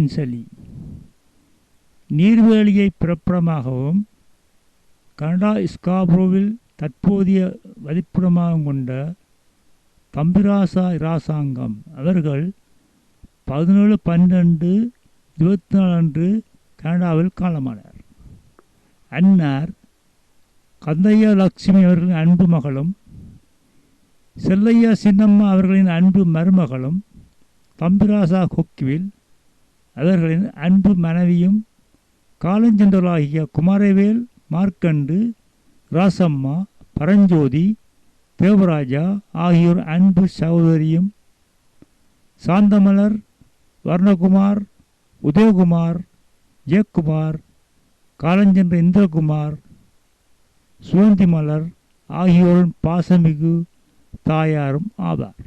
அஞ்சலி நீர்வேலியை பிறப்பிடமாகவும் Canada ஸ்காப்ரோவில் தற்போதைய வதிப்பிடமாக கொண்ட தம்பிராசா இராசாங்கம் அவர்கள் பதினேழு பன்னெண்டு இருபத்தி நாலு அன்று கனடாவில் காலமானார். அன்னார் கந்தையா லட்சுமி அவர்களின் அன்பு மகளும் செல்லையா சின்னம்மா அவர்களின் அன்பு மருமகளும் தம்பிராசா கொக்கிவில் அவர்களின் அன்பு மனைவியும் காலஞ்சென்றலாகிய குமாரவேல் மார்க்கண்டு ராசம்மா பரஞ்சோதி தேவராஜா ஆகியோர் அன்பு சகோதரியும் சாந்தமலர் வர்ணகுமார் உதயகுமார் ஜெயக்குமார் காலஞ்சென்ற இந்திரகுமார் சுவந்தி மலர் ஆகியோரின் பாசமிகு தாயாரும் ஆவார்.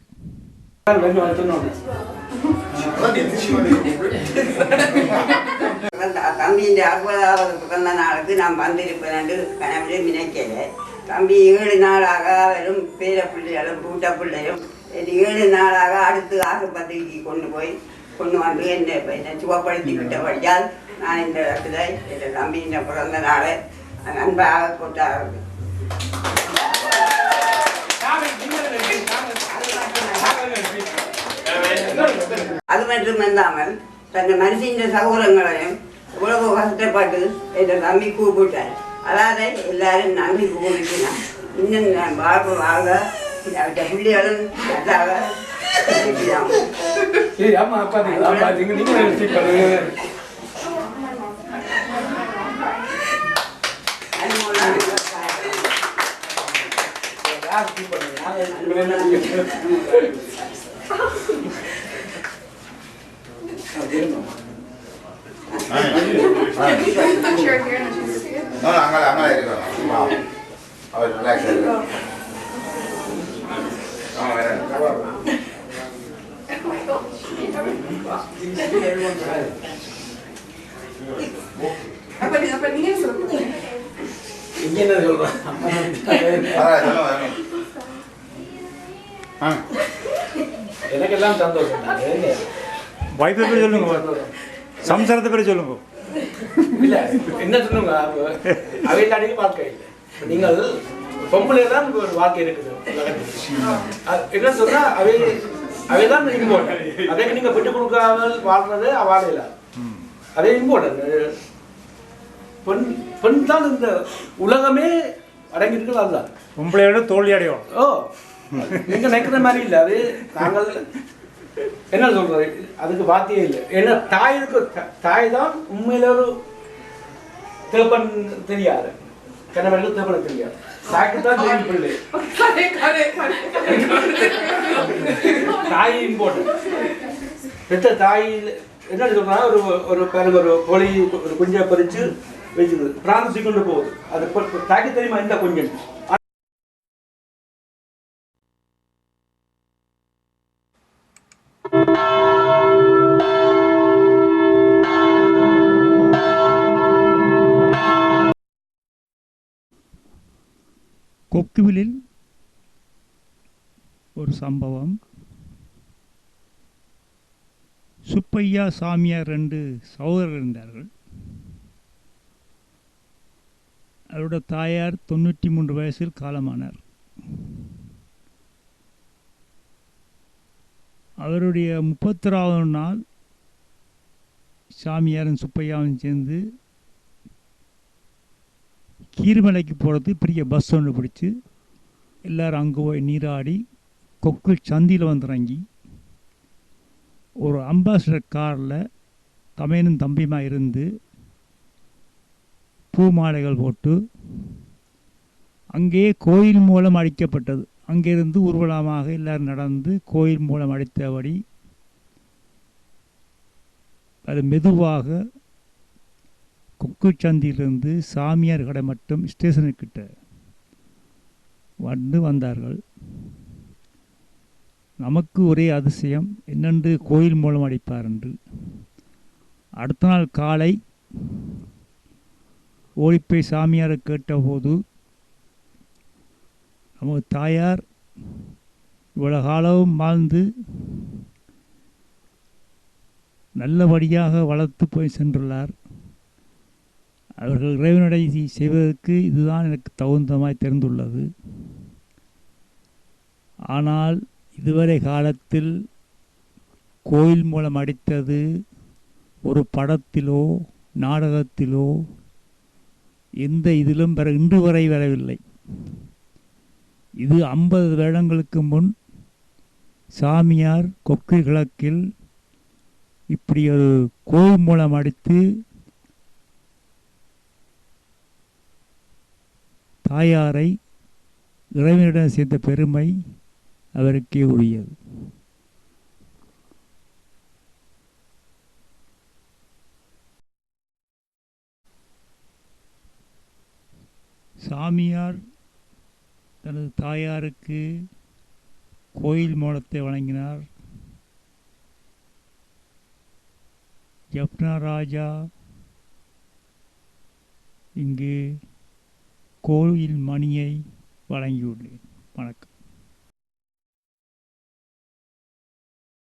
தம்பியின் அறுபதாவது பிறந்த நாளுக்கு நான் வந்திருப்பேன் என்று கனவிலே நினைக்கல தம்பி ஏழு நாளாக வெறும் பேர பிள்ளைகளும் பூட்ட பிள்ளையும் ஏழு நாளாக அடுத்து ஆசுபத்திரிக்கு கொண்டு போய் கொண்டு வந்து என்னை என்னை சுகப்படுத்தி விட்டபடியால் நான் இந்த இடத்துல என் தம்பியின் பிறந்த நாளை அன்பாக கொண்டாடுறேன் அது மட்டும் இல்லாமல் தன் மனுஷின் சகோதரங்களையும் இவ்வளவு கஷ்டப்பட்டு என் தம்பி கூப்பிட்டார் அதாவது எல்லாரும் நன்றி கூப்பிட்டுனா இன்னும் நான் வாழ்வு வாழ அவற்றை பிள்ளைகளும் நல்லாக. சரி ஆமா பாத்தீங்களா பாத்தீங்க நீங்க ரிசீவ் பண்ணுங்க அது மூலம் No, no, hágale, hágale. Vamos. A ver, no, no. Ah. Tiene que levantar dos. Wifi பேர் சொல்லுங்க சம்சாரத்தை பேர் சொல்லுங்க இல்ல என்ன சொல்லுங்க அவையில் அடிக்க வாழ்க்கை இல்லை நீங்கள் பொம்பளை தான் ஒரு வாழ்க்கை இருக்குது. அது என்ன சொன்னா அவை அவை தான் இம்பார்ட்டன் அதைக்கு நீங்க விட்டு கொடுக்காமல் வாழ்றது அவாழ இல்லை அதே இம்பார்ட்டன் பெண் பெண் தான் இந்த உலகமே அடங்கி இருக்கிறது அதுதான் பொம்பளையோட தோல்வி அடையும் ஓ நீங்க நினைக்கிற மாதிரி இல்லை அது நாங்கள் என்ன சொல்றது? அதுக்கு வார்த்தையே இல்லை. ஏன்னா தாய்க்கு தாய் தான் உண்மையில ஒரு தேப்பன் தெரியாது. கணவர்கள் தேப்பன் தெரியாது. தாய்க்கு தான் தெரியும் பிள்ளை. தாய் இம்பார்ட்டன் பெற்ற தாயில் என்ன சொல்றா ஒரு ஒரு பாருங்க ஒரு கோழி ஒரு குஞ்சை பறிச்சு வச்சுக்கிறது பிரான்சி கொண்டு போகுது. அது தாய்க்கு தெரியுமா? இந்த கொஞ்சம்? கொக்குவிலில் ஒரு சம்பவம் சுப்பையா சாமியார் ரெண்டு சகோதரர் இருந்தார்கள் அவரோட தாயார் தொண்ணூற்றி மூன்று வயசில் காலமானார் அவருடைய முப்பத்தொராவது நாள் சாமியாரும் சுப்பையாவும் சேர்ந்து கீர்மலைக்கு போகிறது பெரிய பஸ் ஒன்று பிடிச்சி எல்லோரும் அங்கே போய் நீராடி கொக்கு சந்தியில் வந்து இறங்கி ஒரு அம்பாசிடர் காரில் தமையனும் தம்பியுமா இருந்து பூ மாலைகள் போட்டு அங்கேயே கோயில் மூலம் அழிக்கப்பட்டது. அங்கிருந்து ஊர்வலமாக எல்லோரும் நடந்து கோயில் மூலம் அழித்தபடி அது மெதுவாக குக்குச்சந்தியிலிருந்து சாமியார் கடை மட்டும் ஸ்டேஷனுக்கிட்ட வந்து வந்தார்கள். நமக்கு ஒரே அதிசயம் என்னென்று கோயில் மூலம் அடிப்பார் என்று. அடுத்த நாள் காலை ஓடிப்போய் சாமியாரை கேட்டபோது நமது தாயார் இவ்வளோ காலம் வாழ்ந்து நல்லபடியாக வளர்த்து போய் சென்றுள்ளார். அவர்கள் இறைவனடை செய்வதற்கு இதுதான் எனக்கு தகுந்தமாய் தெரிந்துள்ளது. ஆனால் இதுவரை காலத்தில் கோயில் மூலம் அடித்தது ஒரு படத்திலோ நாடகத்திலோ எந்த இதிலும் பெற இன்று வரை வரவில்லை. இது ஐம்பது வருடங்களுக்கு முன் சாமியார் கொக்கு கிழக்கில் இப்படி ஒரு கோயில் மூலம் அடித்து தாயாரை இறைவனிடம் சேர்ந்த பெருமை அவருக்கே உரியது. சாமியார் தனது தாயாருக்கு கோயில் மூலத்தை வழங்கினார். ஜப்னா ராஜா இங்கு கோயில் மணியை வழங்கியுள்ளேன். வணக்கம்.